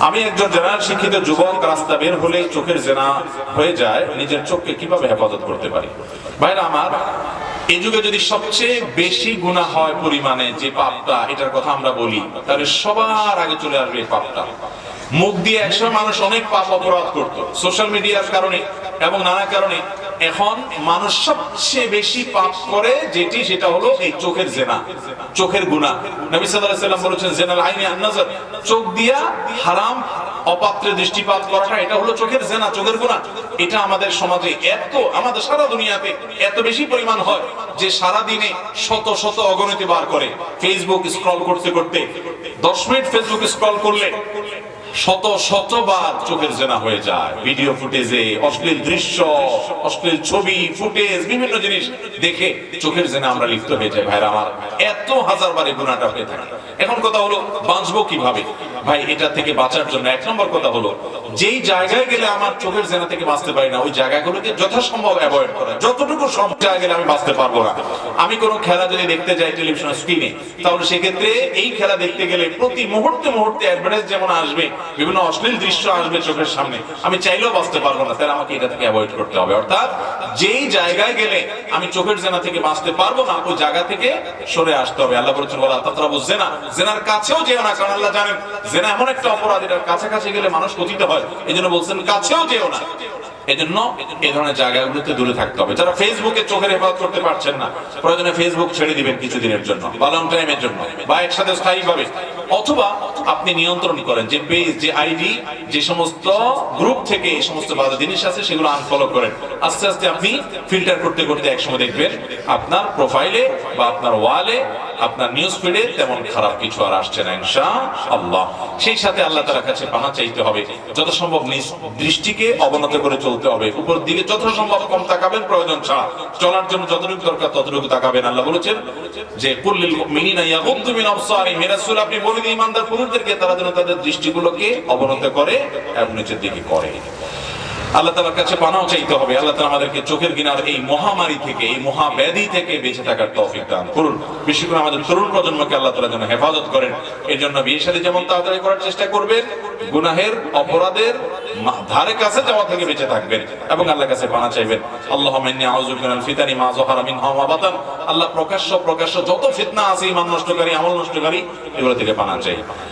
আমি একজন জেনারেল শিক্ষিত যুবক, রাস্তা বের হলে চোখের জেনা হয়ে যায়, নিজের চোখকে কীভাবে হেফাজত করতে পারি? ভাইরা আমার, এই যুগে যদি সবচেয়ে বেশি গুণা হয় পরিমাণে যে পাপটা, এটার কথা আমরা বলি, তাহলে সবার আগে চলে আসবে এই পাপটা। মুখ দিয়ে একসময় মানুষ অনেক পাপ অপরাধ করত। সোশ্যাল মিডিয়ার কারণে এবং নানা কারণে। এখন মানুষ সবচেয়ে বেশি পাপ করে যেটি, সেটা হলো এই চোখের জেনা, চোখের গুণা। নবী সাল্লাল্লাহু সাল্লাম বলেছেন, জেনাল আইনি আন-নাজর চোখ দিয়া হারাম, অপাত্রে দৃষ্টিপাত করাটা, এটা হলো চোখের জেনা, চোখের গুণা। এটা আমাদের সমাজে এত, আমাদের সারা দুনিয়াতে এত বেশি পরিমাণ হয় যে সারা দিনে শত শত অগণিত বার করে। ফেসবুক স্ক্রল করতে করতে, দশ মিনিট ফেসবুক স্ক্রল করলে শত শতবার চোখের জেনা হয়ে যায়। ভিডিও ফুটেজে অশ্লীল দৃশ্য, অশ্লীল ছবি, ফুটেজ, বিভিন্ন জিনিস দেখে চোখের জেনা আমরা লিপ্ত হয়ে যাই। ভাইরা আমার, এত হাজার বারে গুণাটা হয়ে থাকে। এখন কথা হলো, বাঁচবো কীভাবে? ভাই, এটা থেকে বাঁচার জন্য এক নম্বর কথা হলো, যেই জায়গায় গেলে আমার চোখের জেনা থেকে বাঁচতে পারি না, ওই জায়গাগুলোকে যথাসম্ভব অ্যাভয়েড করা। যতটুকু জায়গায় গেলে আমি বাঁচতে পারব না। আমি কোনো খেলা যদি দেখতে যাই টেলিভিশন স্ক্রিনে তাহলে সেক্ষেত্রে এই খেলা দেখতে গেলে প্রতি মুহূর্তে মুহূর্তে অ্যাডভার্টাইজ যেমন আসবে, বিভিন্ন অশ্লীল দৃশ্য আসবে চোখের সামনে, আমি চাইলেও বাঁচতে পারব না। তাহলে আমাকে এটা থেকে অ্যাভয়েড করতে হবে। অর্থাৎ যেই জায়গায় গেলে আমি চোখের জেনা থেকে বাঁচতে পারব না, ওই জায়গা থেকে সরে আসতে হবে। আল্লাহ বলেছেন বলা তাতরাবু জেনা। জেনার কাছেও যেও না, কারণ আল্লাহ জানেন, জেনা এমন একটা অপরাধ, এটার কাছাকাছি গেলে মানুষ পতিত হয়। এই জন্য বলছেন, কাছেও যেও না। এজন্য এই ধরনের জায়গাগুলোতে দূরে থাকতে হবে। যারা ফেসবুকে চোখের হেফাজত করতে পারছেন না, প্রয়োজনে ফেসবুক ছেড়ে দিবেন কিছুদিনের জন্য লং টাইমের জন্য, বা একসাথে স্থায়ীভাবে। অথবা আপনি নিয়ন্ত্রণ করেন যে পেজ যে আইডি যে সমস্ত গ্রুপ থেকে এই সমস্ত বাধা জিনিস আছে, সেগুলো আনফলো করেন। আস্তে আস্তে আপনি ফিল্টার করতে করতে একসময় দেখবেন আপনার প্রোফাইলে বা আপনার ওয়ালে আপনার নিউজ ফিডে তেমন খারাপ কিছু আর আসছে না ইনশা আল্লাহ সেই সাথে আল্লাহ তাআলার কাছে পানা চাইতে হবে। যত সম্ভব নিজ দৃষ্টিকে অবনত করে চলতে হবে। উপর দিকে যত সম্ভব কম তাকাবেন, প্রয়োজন ছাড়া। চলার জন্য যতটুকু দরকার ততটুকু তাকাবেন। আল্লাহ বলেছেন যে কুল্লিল মুমিনিনা ইয়াগুদ্দু মিন আবসারিহিম। রাসূল আপনি বলে ইমানদার পুরুষদেরকে তারা যেন তাদের দৃষ্টিগুলোকে অবনত করে এবং নিচের দিকে করে। আল্লাহ তালার কাছে পানাও চাইতে হবে। আল্লাহ তালা আমাদেরকে চোখের গিনার এই মহামারী থেকে, এই মহাব্যাধি থেকে বেঁচে থাকার তৌফিক দান করুন। বিশেষ করে আমাদের তরুণ প্রজন্মকে আল্লাহ তালা যেন হেফাজত করেন। এই জন্য বিয়ে সাথে যেমন তাড়াতাড়ি করার চেষ্টা করবেন, গুনাহের অপরাধের ধারে কাছে যাওয়া থেকে বেঁচে থাকবেন এবং আল্লাহর কাছে পানা চাইবেন। আল্লাহ ফিতানি মা যাহারা মিনহা ওয়া বাতান। আল্লাহ প্রকাশ্য প্রকাশ্য যত ফিতনা আছে ইমান নষ্টকারী, আমল নষ্টকারী, এগুলো থেকে পানা চাই।